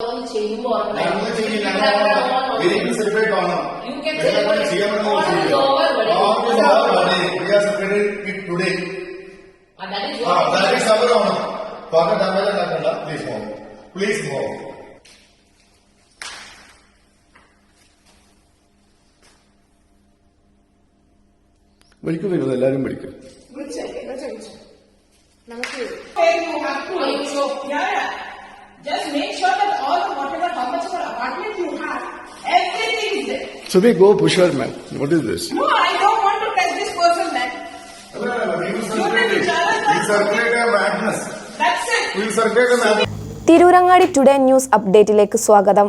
ഓരോന്ന് ചെയ്യുമ്പോ ഓർമ്മ ഞങ്ങൾ ചെയ്യും വരും. ഞങ്ങൾ വെരി സെലിബ്രേറ്റ് ആണ് You can ഞങ്ങൾ celebrate. ചെയ്യാൻ All is over, buddy. We are celebrating it today. And that is what- that is our honor. പക ഡാമേജ് ഉണ്ടാക്കണ്ട പ്ലീസ് മോം വിളിക്കും വരുന്നത് എല്ലാരും വിളിക്കും. നമുക്ക് Just make sure that all the whatever how much of an apartment you have, everything is there. So we go push pusher man. What is this? No, I don't want to touch this person, man. Tirurangadi today news അപ്ഡേറ്റിലേക്ക് സ്വാഗതം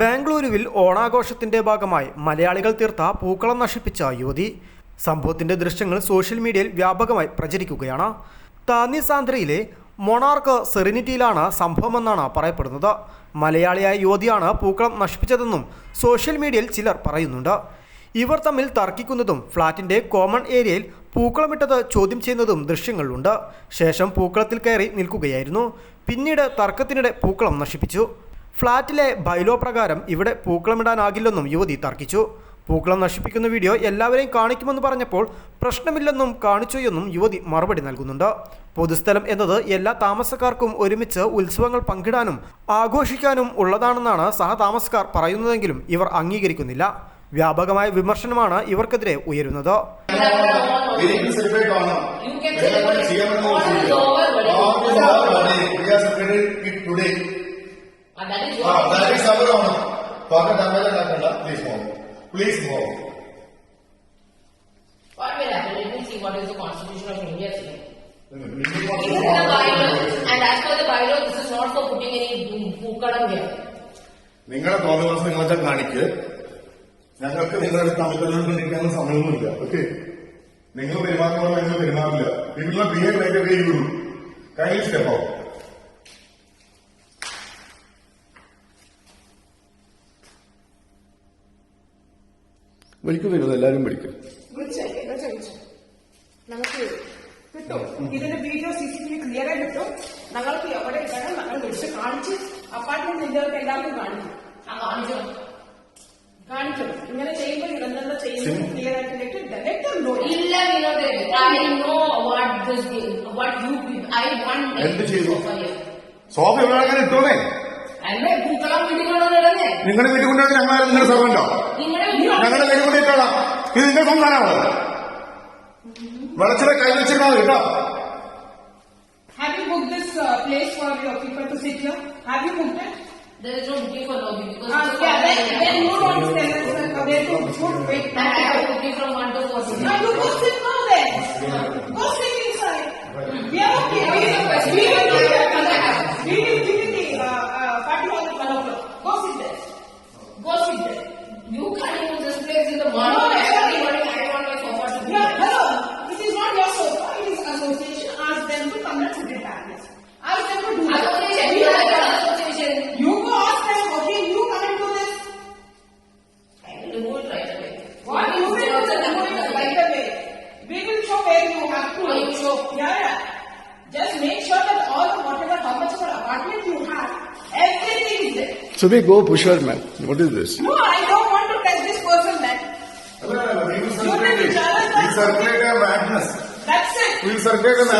ബാംഗ്ലൂരുവിൽ ഓണാഘോഷത്തിന്റെ ഭാഗമായി മലയാളികൾ തീർത്ത പൂക്കളം നശിപ്പിച്ച യുവതി. സംഭവത്തിന്റെ ദൃശ്യങ്ങൾ social മീഡിയയിൽ വ്യാപകമായി പ്രചരിക്കുകയാണ്. താന്നി സാന്ദ്രയിലെ മൊണാർക്ക് സെറിനിറ്റിയിലാണ് സംഭവമെന്നാണ് പറയപ്പെടുന്നത്. മലയാളിയായ യുവതിയാണ് പൂക്കളം നശിപ്പിച്ചതെന്നും സോഷ്യൽ മീഡിയയിൽ ചിലർ പറയുന്നുണ്ട്. ഇവർ തമ്മിൽ തർക്കിക്കുന്നതും ഫ്ളാറ്റിന്റെ കോമൺ ഏരിയയിൽ പൂക്കളമിട്ടത് ചോദ്യം ചെയ്യുന്നതും ദൃശ്യങ്ങളിലുണ്ട് ശേഷം പൂക്കളത്തിൽ കയറി നിൽക്കുകയായിരുന്നു. പിന്നീട് തർക്കത്തിനിടെ പൂക്കളം നശിപ്പിച്ചു. ഫ്ളാറ്റിലെ ബൈലോ പ്രകാരം ഇവിടെ പൂക്കളമിടാനാകില്ലെന്നും യുവതി തർക്കിച്ചു. പൂക്കളം നശിപ്പിക്കുന്ന വീഡിയോ എല്ലാവരെയും കാണിക്കുമെന്ന് പറഞ്ഞപ്പോൾ പ്രശ്നമില്ലെന്നും കാണിച്ചു എന്നും യുവതി മറുപടി നൽകുന്നുണ്ട്. പൊതുസ്ഥലം എന്നത് എല്ലാ താമസക്കാർക്കും ഒരുമിച്ച് ഉത്സവങ്ങൾ പങ്കിടാനും ആഘോഷിക്കാനും ഉള്ളതാണെന്നാണ് സഹതാമസക്കാർ പറയുന്നതെങ്കിലും ഇവർ അംഗീകരിക്കുന്നില്ല. വ്യാപകമായ വിമർശനമാണ് ഇവർക്കെതിരെ ഉയരുന്നത്. Today. And that is Ah, what- that is our honor. പക ഡാമേജ് ഉണ്ടാക്കണ്ട please mom please mom What will happen? Let me see what is the constitution of India saying. This is the bylaw, and as per the bylaw, this is not for putting any പൂക്കളം here. നിങ്ങളുടെ തോന്നുന്ന നിങ്ങളൊക്കെ കാണിക്ക് ഞങ്ങൾക്ക് നിങ്ങളുടെ തമ്മിൽ സമയമൊന്നുമില്ല okay നിങ്ങൾ പെരുമാറുമ്പോൾ ഞങ്ങൾ പെരുമാറില്ല നിങ്ങൾ behave like a you kind step out വിളിക്കും വരുന്നത് എല്ലാരും വിളിക്കും. നമുക്ക് കിട്ടും. ഇതിന്റെ video C C T V clear ആയി കിട്ടും. ഞങ്ങൾക്ക് എവിടെ വേണം ഞങ്ങൾ വിളിച്ച് കാണിച്ച് അപ്പാർട്ട്മെന്റ് ഇന്ത്യർക്ക് എല്ലാവർക്കും കാണിക്കും. ആ കാണിച്ചോ. കാണിക്കും ഇങ്ങനെ ചെയ്യുമ്പോൾ ഇതെന്താ ചെയ്യുന്നത് ക്ലിയർ ആയിട്ട് ഡയറക്റ്റ് നോ ഇല്ല Vinod. I know what this what you I want എന്ത് ചെയ്തു? സോഫ അങ്ങനെ പൂക്കളം വീട്ടിക്കൊണ്ടുവന്നിടന്നേ നിങ്ങളുടെ വീട്ടിൽ കൊണ്ടുവന്ന് ഞങ്ങൾ നിങ്ങളുടെ സർവന്റോ ഞങ്ങളുടെ ഇട്ടോളാം ഇത് നിങ്ങളുടെ സംസ്ഥാനമാണ് വെളച്ചിലെ കൈ വെച്ചിരുന്നാൽ മതി കേട്ടോ Have you booked this uh, place for your people to sit here? Have you booked it? there is no booking for lobby because Uh, it's yeah, then, not- then you don't tell us uh, where to put wait. I have a booking from So yeah, yeah. Just make sure that all the whatever, how much of an apartment you have, everything is there. So we go push her, man. What is this? No, I don't want to touch this person, man. Hello, hello. Circulate. Circulate a madness. That's it. We circulate a madness.